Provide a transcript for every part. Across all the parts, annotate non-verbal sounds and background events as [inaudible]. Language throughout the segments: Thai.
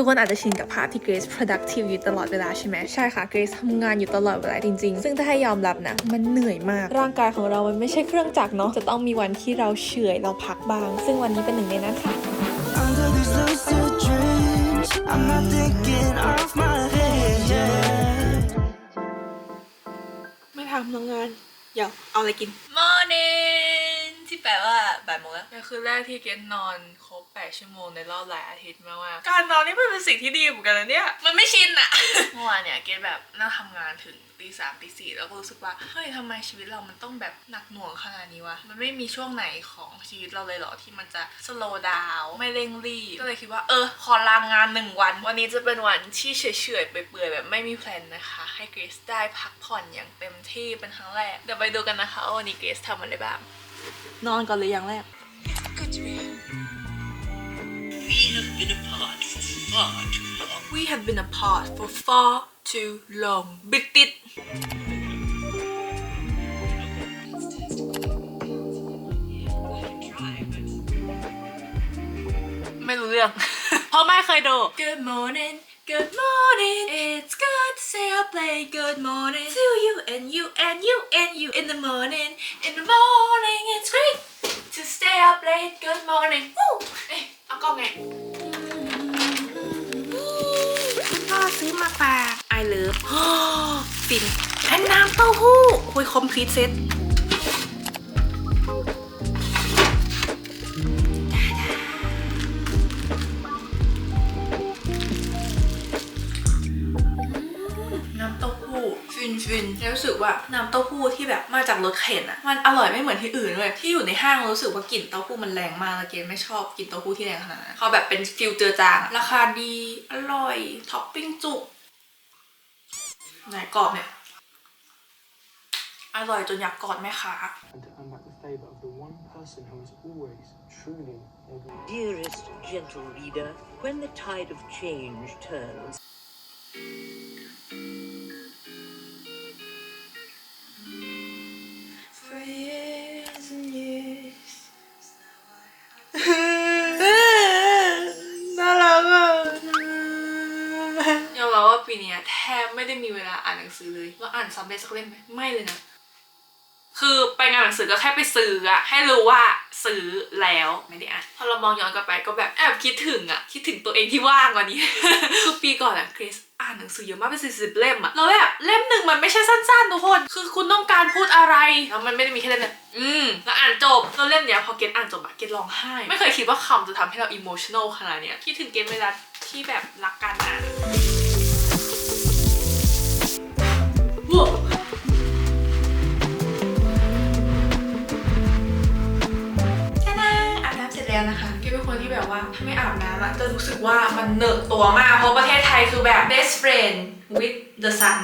ทุกคนอาจจะชินกับภาพที่เกรซ productive อยู่ตลอดเวลาใช่ไหมใช่ค่ะเกรซทำงานอยู่ตลอดเวลาจริง ๆ ซึ่งถ้าให้ยอมรับนะ มันเหนื่อยมาก ร่างกายของเรามันไม่ใช่เครื่องจักรเนาะจะต้องมีวันที่เราเฉื่อยเราพักบ้าง ซึ่งวันนี้เป็นหนึ่งในนั้นค่ะ Under these lucid dreams, I'm not thinking off my head, yeah. ไม่ทำทำงาน เดี๋ยวเอาอะไรกิน Morning ที่แปลว่าบ่ายโมงแล้วนี่คือแรกที่เกนนอนครบ8ชั่วโมงในรอบหลายอาทิตย์มากๆการนอนนี่มันเป็นสิ่งที่ดีเหมือนกันนะเนี่ย มันไม่ชินอะ เมื่อวานเนี่ยเกนแบบนั่งทำงานถึงตีสามตีสี่แล้วก็รู้สึกว่าเฮ้ยทำไมชีวิตเรามันต้องแบบหนักหน่วงขนาดนี้วะ มันไม่มีช่วงไหนของชีวิตเราเลยเหรอที่มันจะ slow down ไม่เร่งรีบก็เลยคิดว่าเออขอลางงานหนึ่งวัน วันนี้จะเป็นวันที่เฉยๆเปื่อยๆแบบไม่มีแพลนนะคะ ให้เกรซได้พักผ่อนอย่างเต็มที่เป็นครั้งแรกเดี๋ยวไปดูกันนะคะว่าวันนี้เกรซทำอะไรบ้าง นอนก่อนเลยอย่างแรก We have been apart for far too long. We have been apart for far too long บิดติด ไม่รู้เรื่อง เพราะไม่เคยดู [laughs] Good morning Good morning It's good to say I play Good morning to you and you and you and you in the morning In the morning Up late Good morning Woo เอ๊ะเอากล้องไงคุณพ่อซื้อมาฝาก I love ฟินและน้ำเต้าหู้โอ้ยคอมพลีทเซ็ต ฟินฟินแล้วรู้สึกว่าน้ำเต้าหู้ที่แบบมาจากรถเข็นอะมันอร่อยไม่เหมือนที่อื่นเลยที่อยู่ในห้างรู้สึกว่ากลิ่นเต้าหู้มันแรงมากแล้วเกนไม่ชอบกินเต้าหู้ที่แรงขนาดนั้นเขาแบบเป็นฟิลเจอจางอะราคาดีอร่อยท็อปปิ้งจุกไหนกรอบเนี่ยอร่อยจนอยากกอดแม่ค้า and to earn back the favour of the one person who is always truly overlooked. Dearest gentle reader, when the tide of change turns, สักเล่มไหมไม่เลยนะ คือไปงานหนังสือก็แค่ไปซื้ออะให้รู้ว่าซื้อแล้วไม่ได้อ่านพอเรามองย้อนกลับไปก็แบบแอบคิดถึงอะคิดถึงตัวเองที่ว่างกว่านี้คือปีก่อนอะคริสอ่านหนังสือเยอะมากเป็นสิบสิบเล่มอะแล้วแบบเล่มหนึ่งมันไม่ใช่สั้นๆทุกคน คือคุณต้องการพูดอะไรแล้วมันไม่ได้มีแค่เล่มเดียวอืมแล้วอ่านจบแล้วเล่มเนี้ยพอเกตอ่านจบอะเกตร้องไห้ ไม่เคยคิดว่าคำจะทำให้เราอิโมชั่น a ลขนาดเนี้ยคิดถึงเกตเวลาที่แบบรักกันอ่า น้ำเสร็จแล้วนะคะกิ๊บเป็นคนที่แบบว่าถ้าไม่อาบน้ำอะจะรู้สึกว่ามันเหนอะตัวมาก เพราะประเทศไทยคือแบบ best friend with the sun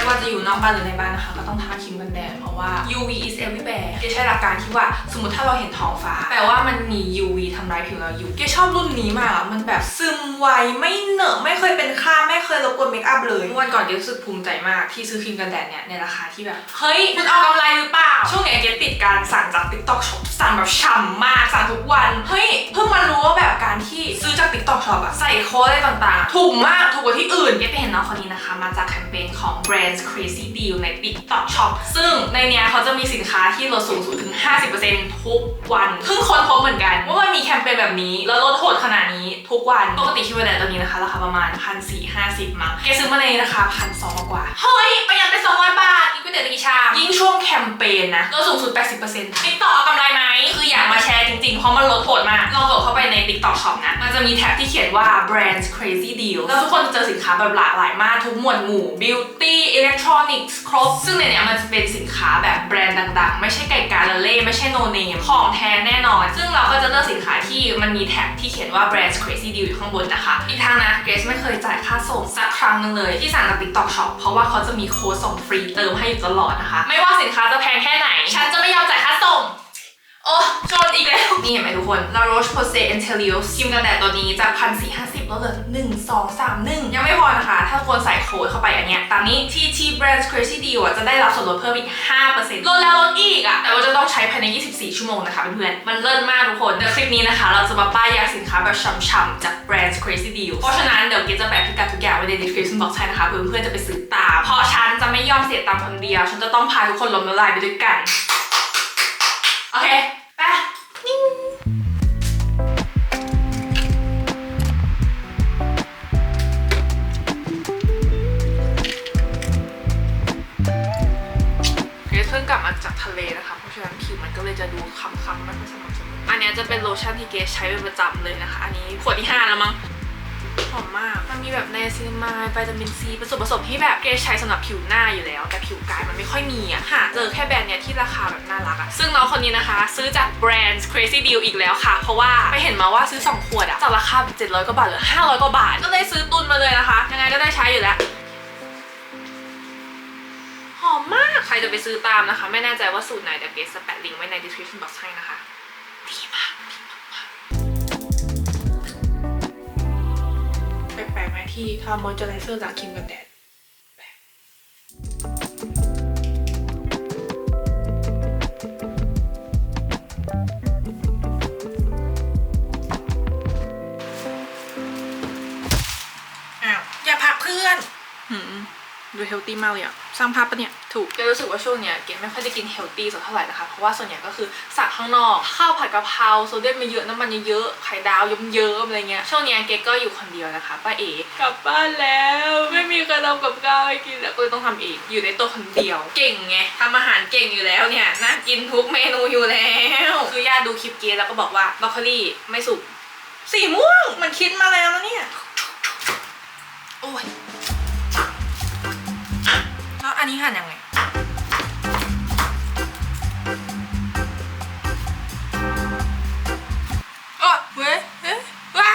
ไม่ว่าจะอยู่นอกบ้านหรือในบ้านนะคะ ก็ต้องทาครีมกันแดดเพราะว่า UV is everywhere เกใช้หลักการที่ว่าสมมติถ้าเราเห็นท้องฟ้า แปลว่ามันมี UV ทำร้ายผิวเราอยู่ เกชอบรุ่นนี้มาก มันแบบซึมไวไม่เหนอะไม่เคยเป็นคราบไม่เคยรบกวนเมคอัพเลยวันก่อนเกรู้สึกภูมิใจมากที่ซื้อครีมกันแดดเนี่ยในราคาที่แบบเฮ้ยคุณเอากำไรหรือเปล่า ช่วงเนี้ยเกติดการสั่งจาก TikTok Shop สั่งแบบฉ่ำมากสั่งทุกวันเฮ้ยเพิ่งมารู้ว่าแบบการที่ซื้อจาก TikTok Shop อะใส่โค้ดอะไรต่างๆ ถูกมากถูกกว่าที่อื่นเกไปเห็นน้องคนนี้นะคะ มาจากแคมเปญของ Brands Crazy Deal ใน TikTok Shop ซึ่งในเนี้ยเขาจะมีสินค้าที่ลดสูงสุดถึง 50%ทุกวันเพิ่งค้นพบเหมือนกัน ว่ามันมีแคมเปญแบบนี้ แล้วลดโหดขนาดนี้ทุกวัน ปกติคิวแดดตัวนี้นะคะราคาประมาณ 1,450 มั้งเกซื้อมาในราคา 1,200 กว่า เฮ้ย ประหยัดไป 200 บาทกินก๋วยเตี๋ยวกี่ชามยิ่งช่วงแคมเปญนะลดสูงสุด 80% TikTok เอากำไรไหมคืออยากมาแชร์จริงๆ เพราะมันลดโหดมากลองกดเข้าไปใน TikTok Shop นะมันจะมีแท็บที่เขียนว่า Brands Crazy Deal แล้วทุกคนจะเจอสินค้าแบบหลากหลายมากทุกหมวดหมู่ Beauty Electronics ครบ ซึ่งในเนี้ยมันจะเป็นสินค้าแบบแบรนด์ดังๆ ไม่ใช่ไก่กาลเล่ไม่ใช่โนเนมของแท้แน่นอน ซึ่งเราก็จะเลือกสินค้าที่มันมีแท็บที่เขียนว่า Brands Crazy Deal อยู่ข้างบนนะคะ อีกทางนะเกรซไม่เคยจ่ายค่าส่งสักครั้งหนึงเลยที่สั่งจาก TikTok Shop เพราะว่าเขาจะมีโค้ดส่งฟรีเติมให้อยู่ตลอดนะคะ ไม่ว่าสินค้าจะแพงแค่ไหน ฉันจะไม่ยอมจ่ายค่าส่ง โอ้ชนอีกแล้ว นี่เห็นไหมทุกคน La Roche Posay and Helios ครีมกันแดดตัวนี้จากพันสี่ห้าสิบลดเหลือหนึ่งสองสามหนึ่งยังไม่พอนะคะ ถ้าคนใส่โค้ดเข้าไปอันเนี้ย ตามนี้ TT Brands Crazy Deal อะ จะได้รับส่วนลดเพิ่มอีก5%ลดแล้วลดอีกอะ แต่ว่าจะต้องใช้ภายใน 24 ชั่วโมงนะคะเพื่อนๆมันเลิศมากทุกคนในคลิปนี้นะคะ เราจะมาป้ายยาสินค้าแบบช่ำๆจาก Brands Crazy Deal เพราะฉะนั้นเดี๋ยวเกรซจะแปะพิกัดทุกอย่างไว้ใน description box ให้นะคะเพื่อนๆจะไปซื้อตามเพราะฉันจะไม่ยอมเสียตังค์คนเดียว ฉันจะต้องพาทุกคนล้มละลายไปด้วยกัน โอเค ไปนิ่งเกรซเพิ่งกลับมาจากทะเลนะคะ เพราะฉะนั้นผิวมันก็เลยจะดูค้ำๆไม่ค่อยสม่ำเสมออันเนี้ยจะเป็นโลชั่นที่เกรซใช้เป็นประจำเลยนะคะ อันนี้ขวดที่ 5 แล้วมั้ง หอมมาก มันมีแบบไนซินามายวิตามินซีผสมผสมที่แบบเกรซใช้สำหรับผิวหน้าอยู่แล้ว แต่ผิวกายมันไม่ค่อยมีอะหาเจอแค่แบรนด์เนี้ยที่ราคาแบบน่ารักอะซึ่งน้องคนนี้นะคะ ซื้อจากแบรนด์ Crazy Deal อีกแล้วค่ะ เพราะว่าไปเห็นมาว่าซื้อ 2 ขวดอะจากราคา700กว่าบาทเหลือ500กว่าบาท ก็เลยซื้อตุนมาเลยนะคะ ยังไงก็ได้ใช้อยู่แล้วหอมมาก ใครจะไปซื้อตามนะคะ ไม่แน่ใจว่าสูตรไหนเดี๋ยวเกรซจะแปะลิงก์ไว้ใน description box ให้นะคะ ที่ทำมอยเจอไรเซอร์จากครีมกันแดดอ้าว อย่าผักเพื่อนหืมดูเฮลตี้มากเลยอะ สร้างภาพปะเนี่ยถูกเกรรู้สึกว่าช่วงเนี้ยเกรไม่ค่อยได้กินเฮลตี้สักเท่าไหร่นะคะ เพราะว่าส่วนใหญ่ก็คือสักข้างนอกข้าวผัดกะเพราโซเดียมเยอะๆน้ำมันเยอะๆไข่ดาวเยิ้มๆอะไรเงี้ยช่วงเนี้ยเกรก็อยู่คนเดียวนะคะป้าเอกลับบ้านแล้วไม่มีใครทำกับข้าวให้กินแล้วก็เลยต้องทำเองอยู่ในตัวคนเดียว เก่งไงทำอาหารเก่งอยู่แล้วเนี่ยน่ากินทุกเมนูอยู่แล้วคือญาติดูคลิปเกรแล้วก็บอกว่าบรอกโคลี่ไม่สุกสีม่วงมันคิดมาแล้วนะเนี่ยโอ้ยแล้ว อันนี้หั่นยังไงเออเว้ยเฮ้ยว้า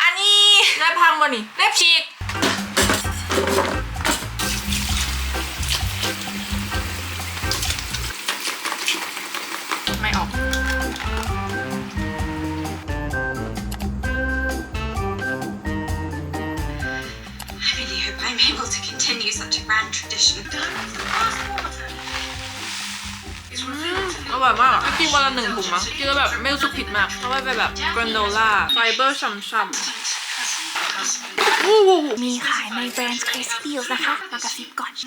อันนี้เล็บพังบ่นี่เล็บฉีก grand tradition. อร่อยมากอะกินวันละหนึ่งถุงมั้งกินแล้วแบบไม่รู้สึกผิดมาก เพราะว่าเป็นแบบกรานโดล่า ไฟเบอร์ฉ่ำๆอู้หูมีขายในแบรนด์ Crazy Deals นะคะ มากระซิบก่อนถึ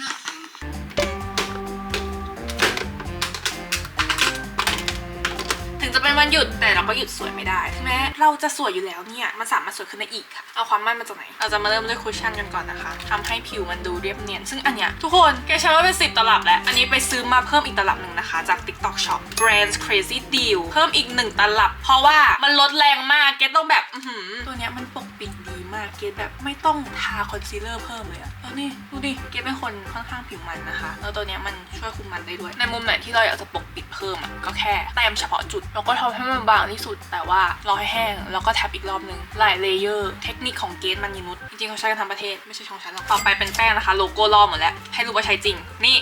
งจะเป็นวันหยุดแต่เราก็หยุดสวยไม่ได้ถึงแม้เราจะสวยอยู่แล้วเนี่ยมันสามารถสวยขึ้นได้อีกค่ะเอาความมั่นมาจากไหน เราจะมาเริ่มด้วยคุชชั่นกันก่อนนะคะทำให้ผิวมันดูเรียบเนียนซึ่งอันเนี้ยทุกคนแกใช้ว่าเป็น10ตลับแล้ว อันนี้ไปซื้อมาเพิ่มอีกตลับหนึ่งนะคะ จาก TikTok Shop Brands Crazy Deal เพิ่มอีก1ตลับ เพราะว่ามันลดแรงมากเกดต้องแบบอื้อหือตัวเนี้ยมันปกปิดดีมากเกดแบบไม่ต้องทาคอนซีลเลอร์เพิ่มเลยอะแล้วนี่ดูดิเกดเป็นคนค่อนข้างผิวมันนะคะแล้วตัวเนี้ยมันช่วยคุมมันได้ด้วย ในมุมไหนที่เราอยากจะปกปิดเพิ่มอะก็แค่แต้มเฉพาะจุดแล้วก็ทำให้มันบางที่สุด แต่ว่ารอให้แห้งแล้วก็แท็บอีกรอบนึงหลายเลเยอร์เทคนิคของเกรดมันยินุษจริงๆเขาใช้กันทั้งประเทศไม่ใช่ของฉันหรอกต่อไปเป็นแป้งนะคะ โลโก้รอบหมดแล้วให้รู้ว่าใช้จริงนี่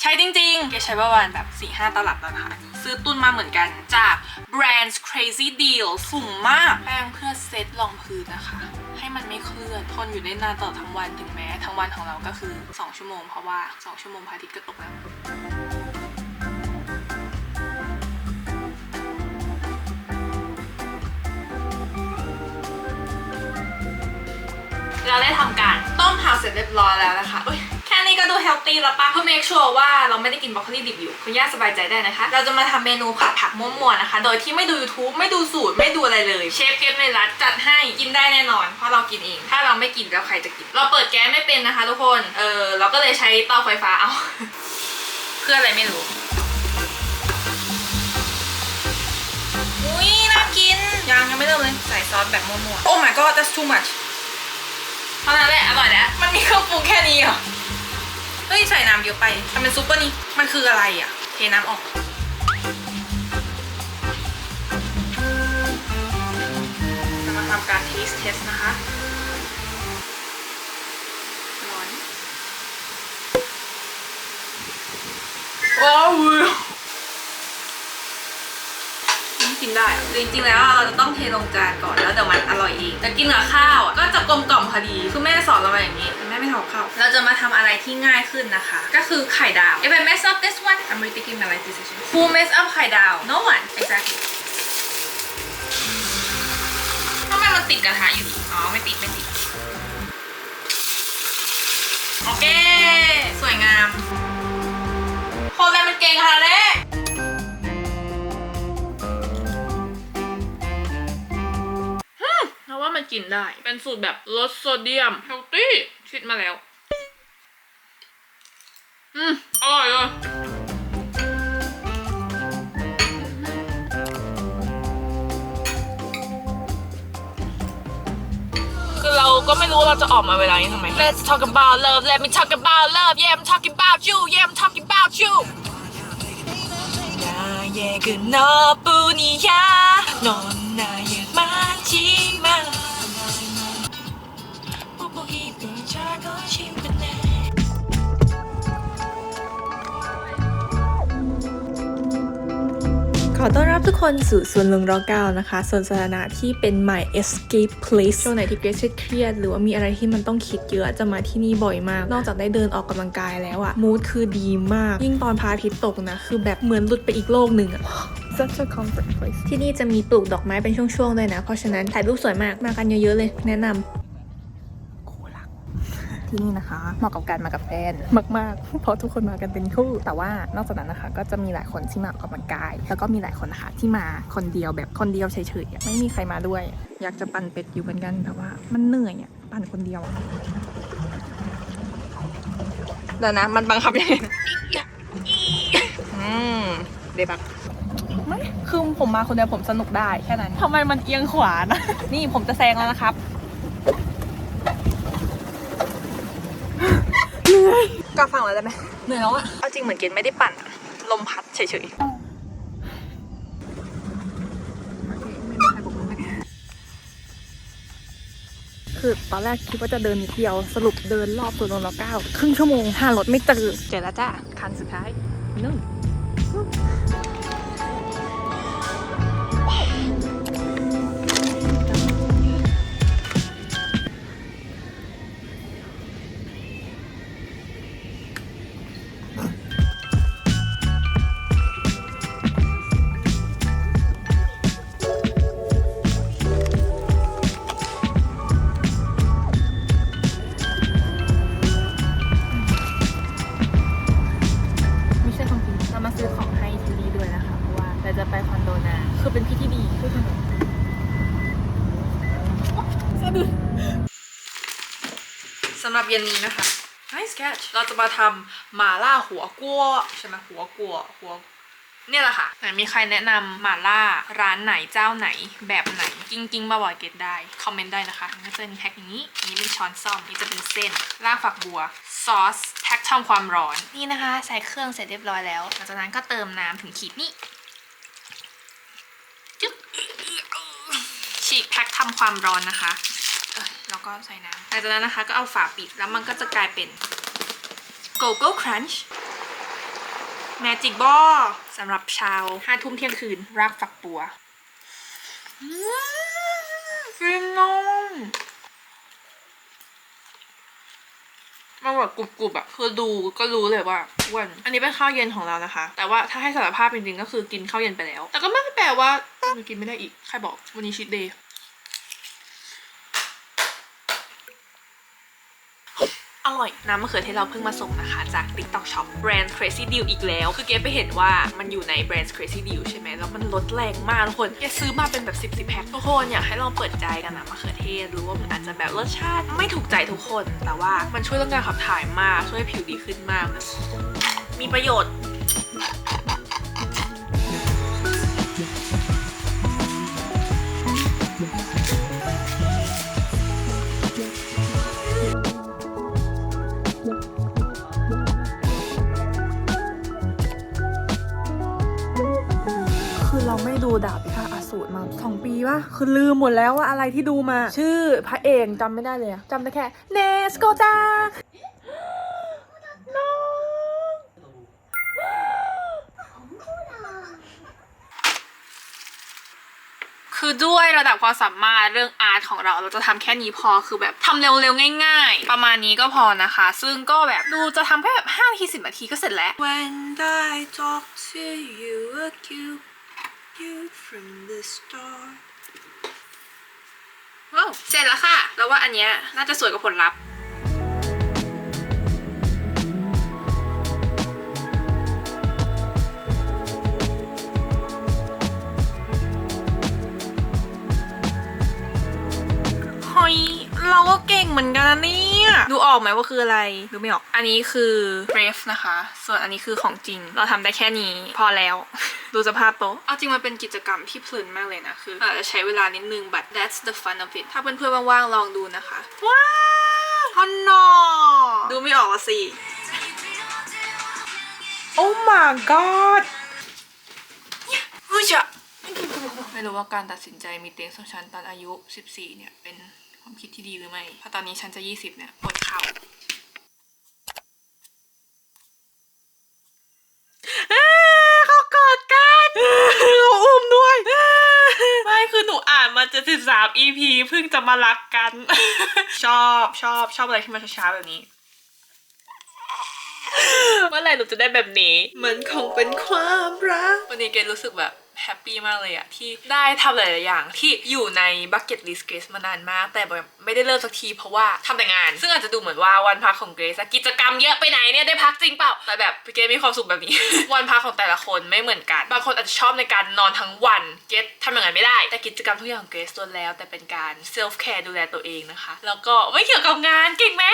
ใช้จริงๆ เกรดใช้ประมาณแบบ 4-5 ตลับแล้วนะคะซื้อตุ้นมาเหมือนกันจาก Brands Crazy Deal สูงมาก แป้งเพื่อเซตรองพื้นนะคะ ให้มันไม่เคลื่อน ทนอยู่ได้นานตลอดทั้งวันถึงแม้ ทั้งวันของเราก็คือ 2 ชั่วโมงเพราะว่า 2 ชั่วโมงพระอาทิตย์ก็ตกแล้ว เราได้ทำการต้มผักเสร็จเรียบร้อยแล้วนะคะอุ๊ยแค่นี้ก็ดูเฮลตี้แล้วปะเพื่อ make sure ว่าเราไม่ได้กินบรอกโคลีดิบอยู่ คุณย่าสบายใจได้นะคะ เราจะมาทำเมนูผัดผักม่วๆนะคะ โดยที่ไม่ดู YouTube ไม่ดูสูตรไม่ดูอะไรเลย เชฟเกมในรัฐจัดให้กินได้แน่นอน เพราะเรากินเอง ถ้าเราไม่กินแล้วใครจะกิน เราเปิดแก๊สไม่เป็นนะคะ ทุกคนเออเราก็เลยใช้เตาไฟฟ้าเอา เพื่ออะไรไม่รู้อุ้ยน่ากินยังยังไม่เริ่มเลยใส่ซอสแบบมั่วๆ Oh my god that's too much เท่านั้นแหละอร่อยแล้วมันมีเครื่องปรุงแค่นี้เหรอ เฮ้ย ใส่น้ำเยอะไปทำเป็นซุปปะนี่ มันคืออะไรอะ เทน้ำออก จะมาทำการ taste test นะคะ ร้อน ว้าว ริงๆแล้วเราจะต้องเทลงจานก่อนแล้วเดี๋ยวมันอร่อยเองแต่กินกับข้าวอะก็จะกลมกล่อมพอดีคือแม่สอนเรามาอย่างนี้แต่แม่ไม่ทำกับข้าวเราจะมาทำอะไรที่ง่ายขึ้นนะคะ ก็คือไข่ดาว If I mess up this one I'm rethinking my life decision Who mess up ไข่ดาว No one exactly ทำไมมันติดกระทะอยู่ดีอ๋อไม่ติดไม่ติดโอเค สวยงาม คนอะไรมันเก่งขนาดนี้ มเพราะว่ามันกินได้ เป็นสูตรแบบลดโซเดียมเฮลตี้คิดมาแล้ว อืม อร่อยเลย คือเราก็ไม่รู้ว่าเราจะออกมาเวลานี้ทำไม Let's talk about love Let me talk about love Yeah I'm talking about you Yeah I'm talking about you 나의 그 너뿐이야 넌 나의 마지막 กคนสู่สวนลุงรอเก้านะคะสวนสาธารณะที่เป็นใหม่ escape place ช่วงไหนที่เกรซเครียดหรือว่ามีอะไรที่มันต้องคิดเยอะจะมาที่นี่บ่อยมาก นอกจากได้เดินออกกำลังกายแล้วอะมูดคือดีมาก ยิ่งตอนพระอาทิตย์ตกนะ คือแบบเหมือนหลุดไปอีกโลกหนึ่งอะ such a comfort place ที่นี่จะมีปลูกดอกไม้เป็นช่วงๆด้วยนะ เพราะฉะนั้นถ่ายรูปสวยมากมากันเยอะๆเลยแนะนำ ที่นี่นะคะ เหมาะกับการมากับแฟนมาก ๆ เพราะทุกคนมากันเป็นคู่ แต่ว่านอกจากนั้นนะคะ ก็จะมีหลายคนที่มาออกกำลังกาย แล้วก็มีหลายคนนะคะที่มาคนเดียวแบบคนเดียวเฉยๆอะไม่มีใครมาด้วย อยากจะปั่นเป็ดอยู่เหมือนกันแต่ว่า มันเหนื่อยอะปั่นคนเดียวแล้วนะมันบังคับยังไงอืมเดบักไม่คือผมมาคนเดียวผมสนุกได้แค่นั้นทำไมมันเอียงขวานะ นี่ผมจะแซงแล้วนะครับ กลับฝั่งแล้วได้ไหมเหนื่อยแล้วอะเอาจริงเหมือนเกณฑ์ไม่ได้ปั่นอะลมพัดเฉยๆ คือตอนแรกคิดว่าจะเดินนิดเดียวสรุปเดินรอบตัวโนนละเก้าครึ่งชั่วโมงห้ารถไม่เจอเจอแล้วจ้าคันสุดท้ายนึ่ง ย็นนี้นะคะ Nice catch เราจะมาทำหมาล่าหัวกัวใช่ไหมหัวกัวหัวเนี่ยแหละค่ะไหนมีใครแนะนำหมาล่าร้านไหนเจ้าไหนแบบไหนกิ้งกิ้งๆบ่อยๆเก็ตได้ คอมเมนต์ได้นะคะก็จะมีแพ็คอย่างนี้อันนี้เป็นช้อนซ่อมนี่จะเป็นเส้นรากฝักบัวซอสแพ็คทำความร้อนนี่นะคะ ใส่เครื่องเสร็จเรียบร้อยแล้วหลังจากนั้นก็เติมน้ำถึงขีดนี่จึ๊บฉีกแพ็คทำความร้อนนะคะเออ แล้วก็ใส่น้ำหลังจากนั้นนะคะก็เอาฝาปิดแล้วมันก็จะกลายเป็น Go Go Crunch Magic Ball สำหรับชาวห้าทุ่มเที่ยงคืน รากฝักบัวฟินนมมันแบบกรุบๆอะคือดูก็รู้เลยว่าอ้วนอันนี้เป็นข้าวเย็นของเรานะคะ แต่ว่าถ้าให้สารภาพจริงๆก็คือกินข้าวเย็นไปแล้ว แต่ก็ไม่ได้แปลว่ากินไม่ได้อีก ใครบอกวันนี้ชีตเดย์ ร่อย น้ำมะเขือเทศเราเพิ่งมาส่งนะคะ จาก TikTok Shop แบรนด์ Crazy Deal อีกแล้ว คือเกไปเห็นว่ามันอยู่ในแบรนด์ Crazy Deal ใช่ไหมแล้วมันลดแรงมากทุกคนเกซื้อมาเป็นแบบ 10 10แพ็คทุกคนอยากให้ลองเปิดใจกันนะมะเขือเทศรู้ว่ามันอาจจะแบบรสชาติไม่ถูกใจทุกคน แต่ว่ามันช่วยเรื่องการขับถ่ายมากช่วยผิวดีขึ้นมาก มีประโยชน์ คือลืมหมดแล้วว่าอะไรที่ดูมา ชื่อพระเอกจำไม่ได้เลยอะจำได้แค่เนสโกจาน้องคือด้วยระดับความสามารถเรื่องอาร์ตของเรา เราจะทำแค่นี้พอคือแบบทำเร็วๆ ง่าย ๆ ประมาณนี้ก็พอนะคะ ซึ่งก็แบบดูจะทำแค่แบบ5นาที10นาทีก็เสร็จแล้ว When I talk to you a cute you from the start ว้าวเสร็จแล้วค่ะ แล้วว่าอันเนี้ยน่าจะสวยกว่าผลลัพธ์เฮ้ยเราก็เก่งเหมือนกันนะนี่ ดูออกไหมว่าคืออะไร ดูไม่ออก อันนี้คือ brave นะคะ ส่วนอันนี้คือของจริง เราทำได้แค่นี้ พอแล้ว ดูสภาพโต๊ะ เอาจริงมันเป็นกิจกรรมที่เพลินมากเลยนะ คืออาจจะใช้เวลานิดนึง but that's the fun of it ถ้าเพื่อนๆว่างๆลองดูนะคะ ว้าวฮอนนอดูไม่ออกอะสิ Oh my god อุ้ยจะไม่รู้ว่าการตัดสินใจมีเตียงสองชั้นตอนอายุ 14 เนี่ย เป็น ความคิดที่ดีหรือไม่ เพราะตอนนี้ฉันจะ 20 เนี่ยปวดเข่าเขากอดกันเขาอุ้มด้วย ไม่คือหนูอ่านมา73 EP เพิ่งจะมารักกัน ชอบชอบชอบอะไรที่มันช้าๆแบบนี้เมื่อไหร่หนูจะได้แบบนี้ มันคงเป็นความรัก วันนี้เกรดรู้สึกแบบ แฮปปี้มากเลยอะที่ได้ทำหลายๆอย่างที่อยู่ในบั c เก็ตลิสต์เกรซมานานมาก แต่แบบไม่ได้เริ่มสักทีเพราะว่าทำแต่งาน ซึ่งอาจจะดูเหมือนว่าวันพักของเกรซกิจกรรมเยอะไปไหนเนี่ยได้พักจริงเปล่า แต่แบบเกรซมีความสุขแบบนี้ วันพักของแต่ละคนไม่เหมือนกัน บางคนอาจจะชอบในการนอนทั้งวัน เกรซทำอย่างนั้นไม่ได้ แต่กิจกรรมทุกอย่างของเกรซล้วนแล้ว แต่เป็นการเซลฟ์แคร์ดูแลตัวเองนะคะ แล้วก็ไม่เกี่ยวกับงานเก่งไหม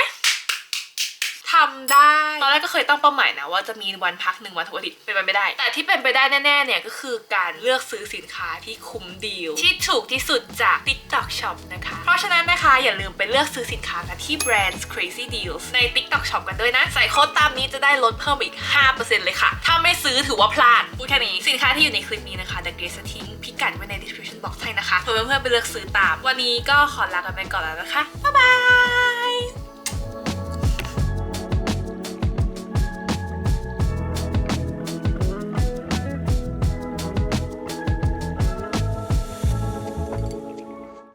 ทำได้ตอนแรกก็เคยตั้งเป้าหมายนะว่าจะมีวันพักหนึ่งวันทุกอาทิตย์เป็นไปไม่ได้ แต่ที่เป็นไปได้แน่ๆเนี่ยก็คือการเลือกซื้อสินค้าที่คุ้มดีลที่ถูกที่สุดจาก TikTok Shop นะคะ เพราะฉะนั้นนะคะอย่าลืมไปเลือกซื้อสินค้ากันที่แบรนด์ Crazy Deals ใน TikTok Shop กันด้วยนะ ใส่โค้ดตามนี้จะได้ลดเพิ่มอีก 5%เลยค่ะ ถ้าไม่ซื้อถือว่าพลาดพูดแค่นี้สินค้าที่อยู่ในคลิปนี้นะคะ The Grace ทิ้งพิกัดไว้ใน description box ให้นะคะเพื่อเพื่อนๆไปเลือกซื้อตาม วันนี้ก็ขอลากันไปก่อนแล้วนะคะบ๊ายบาย